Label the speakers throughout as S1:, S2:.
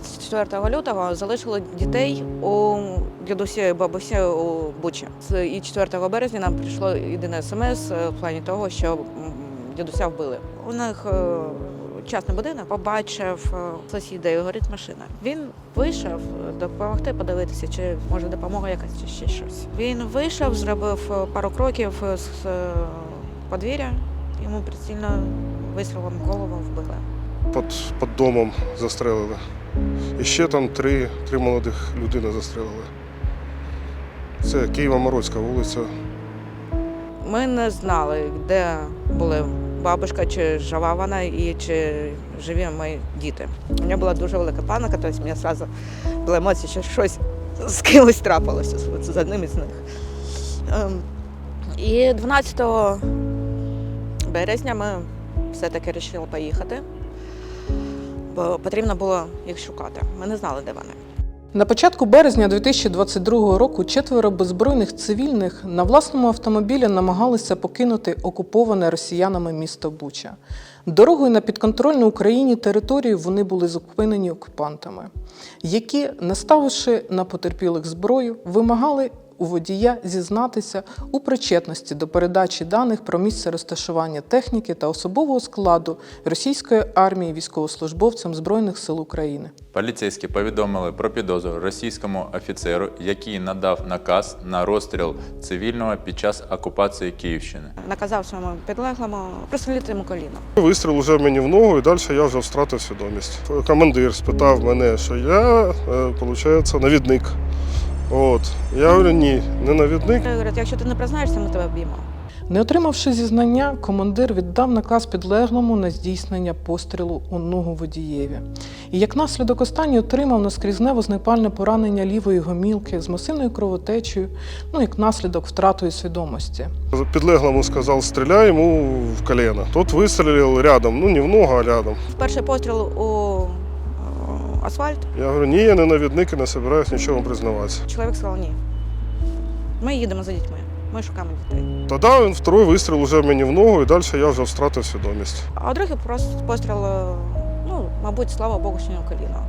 S1: 24 лютого залишили дітей у дідусі бабусі у Бучі. І 4 березня нам прийшло єдине смс в плані того, що дідуся вбили. У них е, частний будинок побачив е, сусіда і горить машина. Він вийшов е, допомогти подивитися, чи може допомога якась чи ще щось. Він вийшов, зробив е, пару кроків з е, подвір'я, йому прицільно вистрілом голову вбили.
S2: Під, під домом застрелили. І ще там три, три молодих людини застрелили. Це Києво-Морозька вулиця.
S1: Ми не знали, де були бабушка, чи жива вона, і чи живі мої діти. У мене була дуже велика паніка, тобто у мене одразу була емоція, що щось з кимось трапилося з- одним із них. Ем, І 12 березня ми все-таки вирішили поїхати, потрібно було їх шукати. Ми не знали, де вони.
S3: На початку березня 2022 року четверо беззбройних цивільних на власному автомобілі намагалися покинути окуповане росіянами місто Буча. Дорогою на підконтрольну Україні територію вони були зупинені окупантами, які, наставивши на потерпілих зброю, вимагали у водія зізнатися у причетності до передачі даних про місце розташування техніки та особового складу російської армії військовослужбовцям Збройних сил України.
S4: Поліцейські повідомили про підозру російському офіцеру, який надав наказ на розстріл цивільного під час окупації Київщини.
S1: Наказав своєму підлеглому прострілити йому коліно.
S2: Вистріл уже мені в ногу, і далі я вже втратив свідомість. Командир спитав мене, що я, виходить, навідник. От. Я говорю, ні, не навідник.
S1: Говорять, якщо ти не признаєшся, ми тебе вб'ємо.
S3: Не отримавши зізнання, командир віддав наказ підлеглому на здійснення пострілу у ногу водієві. І як наслідок останній отримав наскрізне вогнепальне поранення лівої гомілки з масивною кровотечею, ну як наслідок втратою свідомості.
S2: Підлеглому сказав, стріляй йому в колено. Тот вистрілив рядом, ну не в ногу, а рядом.
S1: Перший постріл у е, асфальт.
S2: Я говорю, ні, я не навідник і не збираюсь нічого признаватися.
S1: Чоловік сказав ні. Ми їдемо за дітьми. Ми шукаємо дітей.
S2: Тоді він второй вистріл уже мені в ногу, і далі я вже втратив свідомість.
S1: А другий просто постріл, е, ну, мабуть, слава Богу, що не в коліно.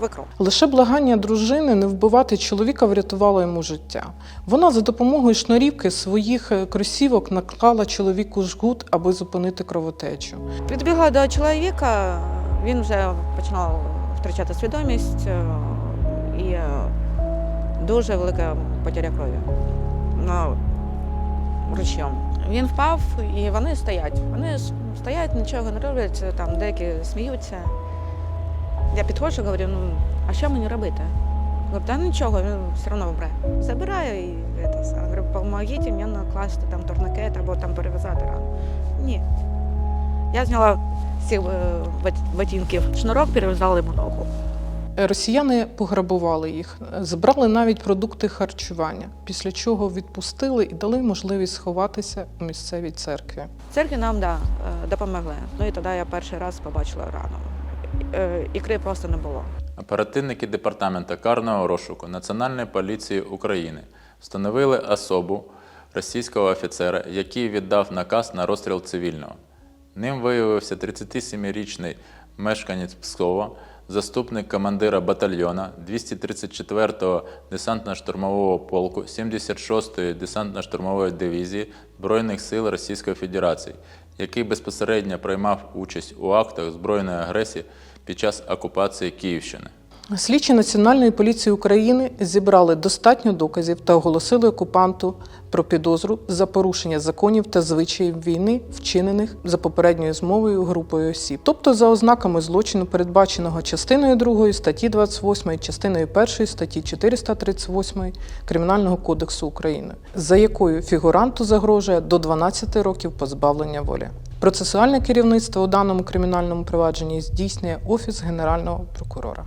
S1: Викров.
S3: Лише благання дружини не вбивати чоловіка врятувало йому життя. Вона за допомогою шнурівки своїх е, кросівок наклала чоловіку жгут, аби зупинити кровотечу.
S1: Підбігла до чоловіка, він вже починав втрачати свідомість е, і е, дуже велика потеря крові. Ну, ручйом. Він впав і вони стоять. Вони стоять, нічого не роблять, там деякі сміються. Я підходжу, говорю, ну, а що мені робити? Говорю, та нічого, він все одно вмре. Забираю і це, говорю, помогіть мені накласти там турникет або там перев'язати рану. Ні. Я зняла цих е, ботинків шнурок, перев'язала йому ногу.
S3: Росіяни пограбували їх, забрали навіть продукти харчування, після чого відпустили і дали можливість сховатися у місцевій церкві.
S1: Церкві нам да, е, допомогли. Ну і тоді я перший раз побачила рану. Е, Ікри просто не було.
S4: Оперативники департаменту карного розшуку Національної поліції України встановили особу російського офіцера, який віддав наказ на розстріл цивільного. Ним виявився 37-річний мешканець Пскова, заступник командира батальйона 234-го десантно-штурмового полку 76-ї десантно-штурмової дивізії Збройних сил Російської Федерації, який безпосередньо приймав участь у актах збройної агресії під час окупації Київщини.
S3: Слідчі Національної поліції України зібрали достатньо доказів та оголосили окупанту про підозру за порушення законів та звичаїв війни, вчинених за попередньою змовою групою осіб, тобто за ознаками злочину, передбаченого частиною 2 статті 28, частиною 1 статті 438 Кримінального кодексу України, за якою фігуранту загрожує до 12 років позбавлення волі. Процесуальне керівництво у даному кримінальному провадженні здійснює Офіс Генерального прокурора.